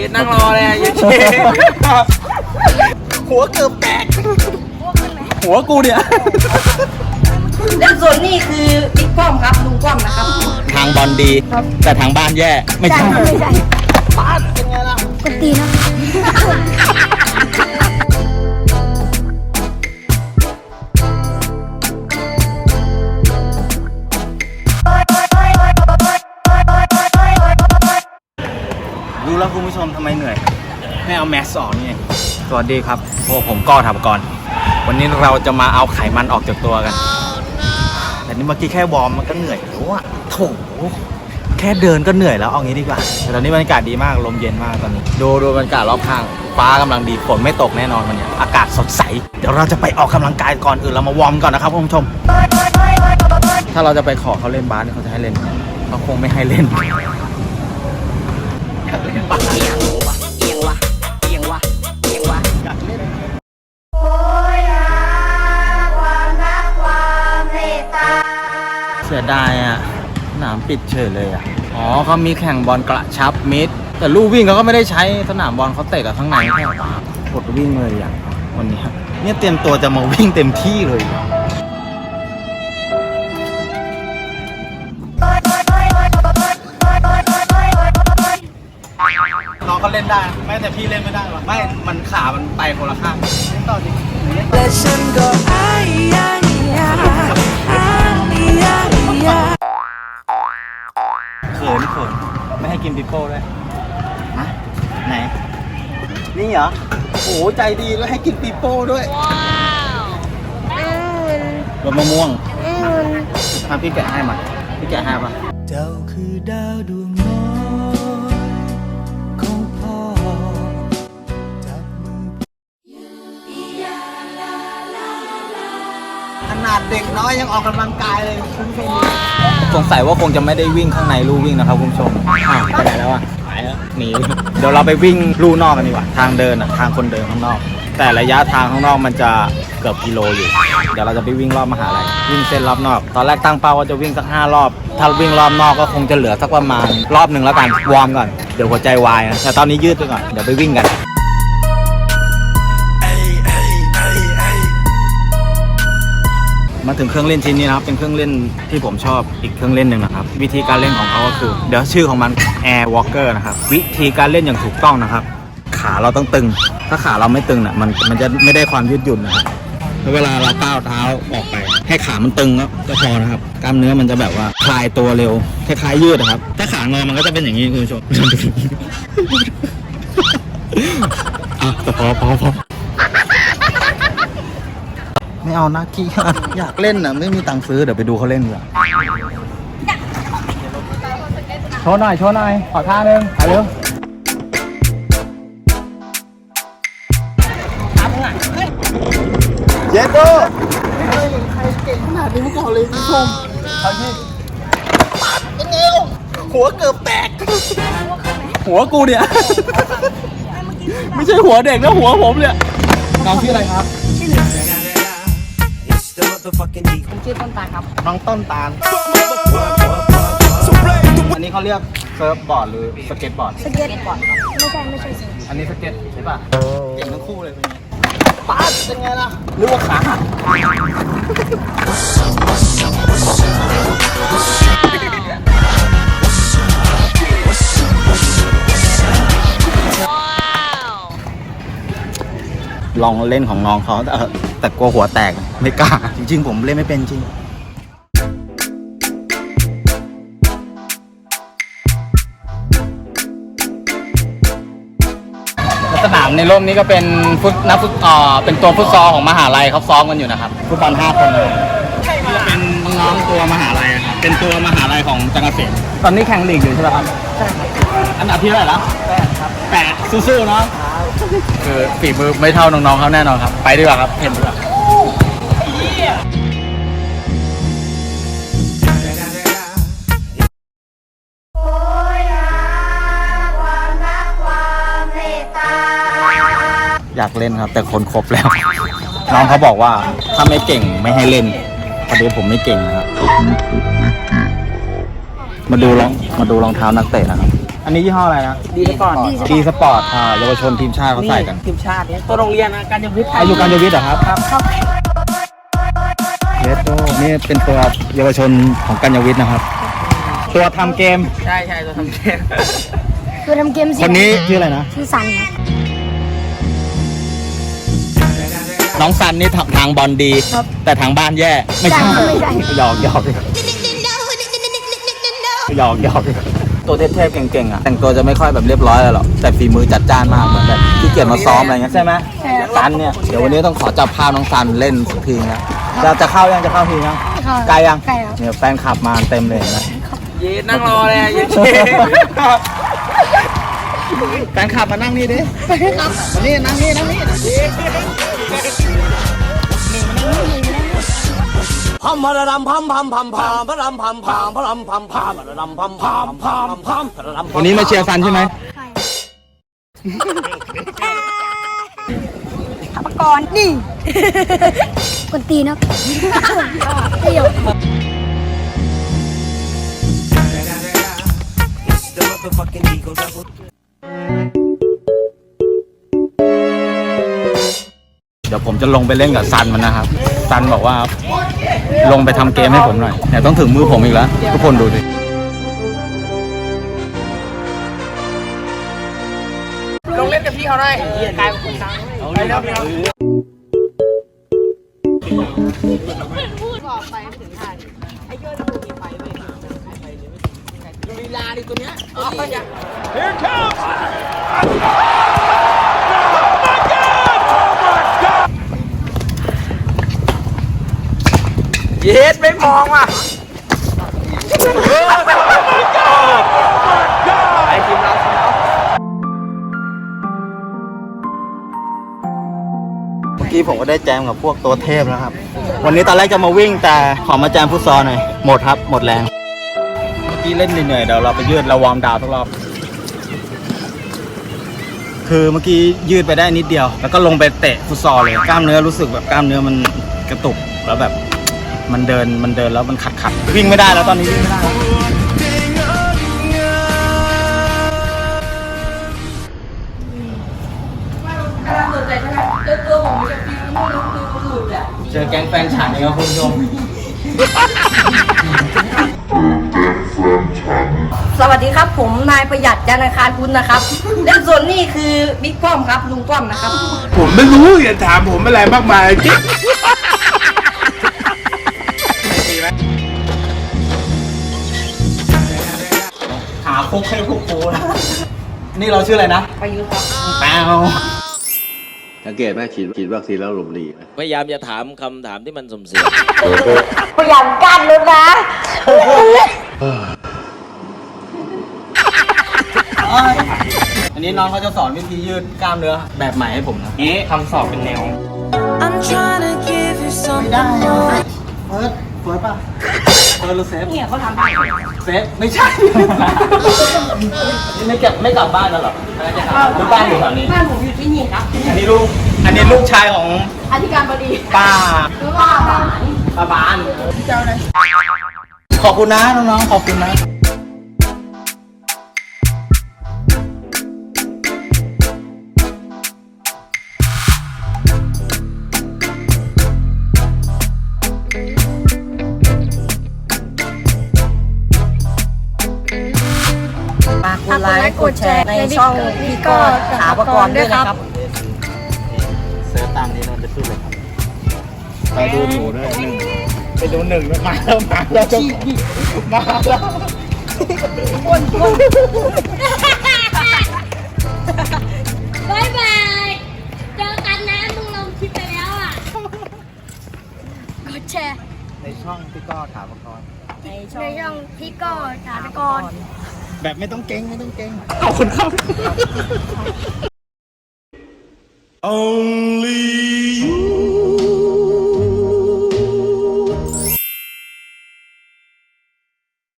ยืนนั่งรอเลยอะยืนเชหัวเกือบแตก หัวกูเนี่ย และส่วนนี้คือบิ๊กป้อมครับลุงป้อมนะครับ ทางบอลดี แต่ทางบ้านแย่ ไม่ใช่ ไม่ใช่ป้าดเป็นไงล่ะ กดตีนะ แมสออกนี่ไงสวัสดีครับโอ้ผมก็ทับก่อน วันนี้เราจะมาเอาไขมันออกจากตัวกัน แต่นี่เมื่อกี้แค่วอร์มมันก็เหนื่อยแล้วอะโถแค่เดินก็เหนื่อยแล้วเอางี้ดีกว่าแต่ตอนนี้บรรยากาศดีมากลมเย็นมากตอนนี้ ดูดูบรรยากาศรอบข้าง ฟ้ากำลังดีฝนไม่ตกแน่นอนวันนี้อากาศสดใส เดี๋ยวเราจะไปออกกำลังกายก่อนอื่นเรามาวอร์มก่อนนะครับคุณผู้ชม ถ้าเราจะไปขอเขาเล่นบาสเนี่ยเขาจะให้เล่นไหมเขาคงไม่ให้เล่นเสี ยดายอะสนามปิดเฉยเลยอะ อ๋อเขามีแข่งบอลกระชับมิดแต่ลู่วิ่งเขาก็ไม่ได้ใช้สนามบอลเขาเตะกับข้างในแค่กดวิ่งเลยอย่างวันนี้เนี่ยเตรียมตัวจะมาวิ่งเต็มที่เลยน้องก็เล่นได้แม้แต่พี่เล่นไม่ได้หรอไม่ มันขามันไปคนละข้างเล่นต่อดิและฉันก็อยายยาอาย ขินเขินไม่ให้กินปิโป้ด้วยฮะไหน นี่เหรอ โอ้โหใจดีแล้วให้กินปิโป้ด้วยรสมะม่วงมาพี่แกะให้มาพี่แกะให้ปะเจ้าคือดาวดวง ขนาดเด็กน้อยยังออกกำลังกายเลยคุณผู้ชมสงสัยว่าคงจะไม่ได้วิ่งข้างในลู่วิ่งนะครับคุณผู้ชมอ้าวไปไหนแล้วอะหายแล้วหนี เดี๋ยวเราไปวิ่งลู่นอกกันดีกว่า ทางเดินอะทางคนเดินข้างนอก แต่ระยะทางข้างนอกมันจะเกือบกิโลอยู่ เดี๋ยวเราจะไปวิ่งรอบมหาลัย วิ่งเส้นรอบนอก ตอนแรกตั้งเป้าว่าจะวิ่งสักห้ารอบ ถ้าวิ่งรอบนอกก็คงจะเหลือสักประมาณรอบหนึ่งแล้วกัน วอร์มก่อน เดี๋ยวหัวใจวายนะแต่ตอนนี้ยืดไปก่อน เดี๋ยวไปวิ่งกัน มาถึงเครื่องเล่นชิ้นนี้นะครับเป็นเครื่องเล่นที่ผมชอบอีกเครื่องเล่นหนึ่งนะครับ วิธีการเล่นของเขาก็คือ เดี๋ยวชื่อของมัน Air Walker นะครับ วิธีการเล่นอย่างถูกต้องนะครับ ขาเราต้องตึง ถ้าขาเราไม่ตึงเนี่ยมันมันจะไม่ได้ความยืดหยุ่นนะครับแล้วเวลาเราก้าวเท้าออกไป ให้ขามันตึงก็พอนะครับกล้ามเนื้อมันจะแบบว่าคลายตัวเร็วคล้ายๆยืดนะครับ ถ้าขางอมันก็จะเป็นอย่างนี้คุณผู้ชมอะแต่พอพอพอ ไม่เอานะขี้ขาดอยากเล่นนะไม่มีตังค์ซื้อเดี๋ยวไปดูเขาเล่นดีกว่าโชว์หน่อยโชว์หน่อยขอท่าหนึ่งไปเร็วเย็ดโดใครเก่งขนาดนี้เมื่อก่อนเลยคุณผู้ชมเขาที่เป็นไงลูกหัวเกือบแตก หัวกูเนี่ย ไม่ใช่หัวเด็กนะหัวผมเนี่ยน้องชื่ออะไรครับ It's the motherfucking Eagle ผมชื่อต้นตาลครับ น้องต้นตาลอันนี้เขาเรียกเซิร์ฟบอร์ดหรือสเก็ตบอร์ด สเก็ตบอร์ดครับไม่ใช่ไม่ใช่สิอันนี้สเก็ตใช่ป่ะเก่งทั้งคู่เลยเป็นไงป๊าดเป็นไงล่ะหรือว่าขาหักลองเล่นของน้องเขาแต่เออแต่กลัวหัวแตก ไม่กล้า จริง ๆ ผมเล่นไม่เป็นจริงสนามในร่มนี้ก็เป็นฟุตนักฟุตเอ่อเป็นตัวฟุตซอลของมหาลัยเขาซ้อมกันอยู่นะครับฟุตบอลห้าคนเลยเป็นน้องตัวมหาลัยอะครับเป็นตัวมหาลัยของจังหวัดเกษมตอนนี้แข่งลีกอยู่ใช่ไหมครับใช่อันดับที่เท่าไหร่แล้วแปดครับแปดสู้ๆเนาะคือฝีมือไม่เท่าน้องๆเขาแน่นอนครับ ไปดีกว่าครับเห็นดีกว่า อยากเล่นครับ แต่คนครบแล้ว น้องเขาบอกว่าถ้าไม่เก่งไม่ให้เล่นพอดีผมไม่เก่งนะครับ มาดูรองมาดูรองเท้านักเตะนะครับ อันนี้ยี่ห้ออะไรนะดีก่อนดีสปอร์ตอ่าเยาวชนทีมชาติเขาใส่กัน ทีมชาติเนี่ยตัวโรงเรียนนะการยวิทย์ไทยอายุการยวิทย์เหรอครับ ครับเยสโต นี่เป็นตัวเยาวชนของกัญญวิทย์นะครับ ตัวทำเกม ใช่ใช่ตัวทำเกมคือทำเกมคนนี้ชื่ออะไรนะ ชื่อสันครับน้องซันนี่ทำทางบอลดีครับแต่ทางบ้านแย่ ไม่ใช่ไม่ใช่หยอกหยอกหยอกหยอกตัวเทพๆเก่งๆอะแต่งตัวจะไม่ค่อยแบบเรียบร้อยเลยหรอกแต่ฝีมือจัดจ้านมากเหมือนแบบขี้เกียจมาซ้อมอะไรเงี้ยใช่ไหมซันเนี่ยเดี๋ยววันนี้ต้องขอจับภาพน้องซันเล่นสักทีนะ จะจะเข้ายังจะเข้าทียังไกลยังไกลครับเนี่ยแฟนคลับมาเต็มเลยนะเย็นนั่งรอเลยเย็นแฟนคลับมานั่งนี่ดิครับมานี่นั่งนี่นั่งนี่พัมพะระดำพัมพัมพัมพามพะรำพัมพามพะรำพัมพามพะระดำพัมพามพามพามพะระดำวันนี้มาเชียร์ซันใช่ไหมขับกรนี่ คนตีนะเที่ยวเดี๋ยวผมจะลงไปเล่นกับซันมันนะครับ ซันบอกว่าลงไปทำเกมให้ผมหน่อยเนี่ยต้องถึงมือผมอีกแล้ว ทุกคนดูดิลงเล่นกับพี่เขาได้กลายเป็นคนดังไปแล้วพี่น้อง ดิตัวเนี้ยอ๋ออย่าเย็ดไม่มองว่ะไอทีมเราทีมเราเมื่อกี้ผมก็ได้แจมกับพวกตัวเทพแล้วครับ วันนี้ตอนแรกจะมาวิ่งแต่ขอมาแจมฟุตซอลหน่อย หมดครับ หมดแรงเมื่อ กี้เล่นเหนื่อยๆเดี๋ยวเราไปยืดเราวอร์มดาวน์ทุกรอบ คือเมื่อกี้ยืดไปได้นิดเดียว แล้วก็ลงไปเตะฟุตซอลเลยกล้ามเนื้อรู้สึกแบบกล้ามเนื้อมันกระตุกแล้วแบบมันเดินมันเดินแล้วมันขัดขัดๆวิ่งไม่ได้แล้วตอนนี้วิ่งไม่ได้แล้วสนใจใช่ไหมเจอตัวผมจะฟิวนู่นฟิวหลุดอะเจอแก๊งแฟนฉันนี่ครับคุณผู้ชม สวัสดีครับ ผมนายประหยัดจันทร์อังคารคุณนะครับและส่วนนี้คือบิ๊กป้อมครับลุงป้อมนะครับผมไม่รู้อย่าถามผมอะไรมากมายหาคุกให้พวกกูนะนี่เราชื่ออะไรนะประยุทธ์ครับแปวสังเกตไหมฉีดฉีดวัคซีนแล้วหลบหลีกนะพยายามจะถามคำถามที่มันสมเสียงพยายามกันเลยนะ อันนี้น้องเขาจะสอนวิธียืดกล้ามเนื้อแบบใหม่ให้ผมนะนี้ทำสอบเป็นแนว I'm trying to give you something ได้ more เฟิร์สเฟิร์สป่ะเฟิร์สหรือเซฟเนี่ยเขาทำได้เซฟไม่ใช่นี่ไม่เก็บไม่กลับบ้านแล้วเหรอไม่ได้กลับบ้านหรือบ้านอยู่แถวนี้ บ้านผมอยู่ที่นี่ครับอันนี้ลูก อันนี้ลูกชายของอธิการบดีป้าแล้วก็หลาน ป้าบ้าน ขอบคุณนะน้องๆขอบคุณนะ กดไลค์กดแชร์ในช่องพี่ก็ถาประกรณ์ด้วยนะครับเซิร์ชตามนี้มันจะขึ้นเลยครับไปดูหนูด้วยหนึ่งไปดูหนึ่งด้วยมาแล้วมาแล้วจะมาแล้วบายบายเจอกันนะมึงลงคลิปไปแล้วอะกดแชร์ในช่องพี่ก็ถามประกรณ์ในช่องพี่ก็ถาตะกร แบบไม่ต้องเก่งไม่ต้องเก่งขอบคุณครับ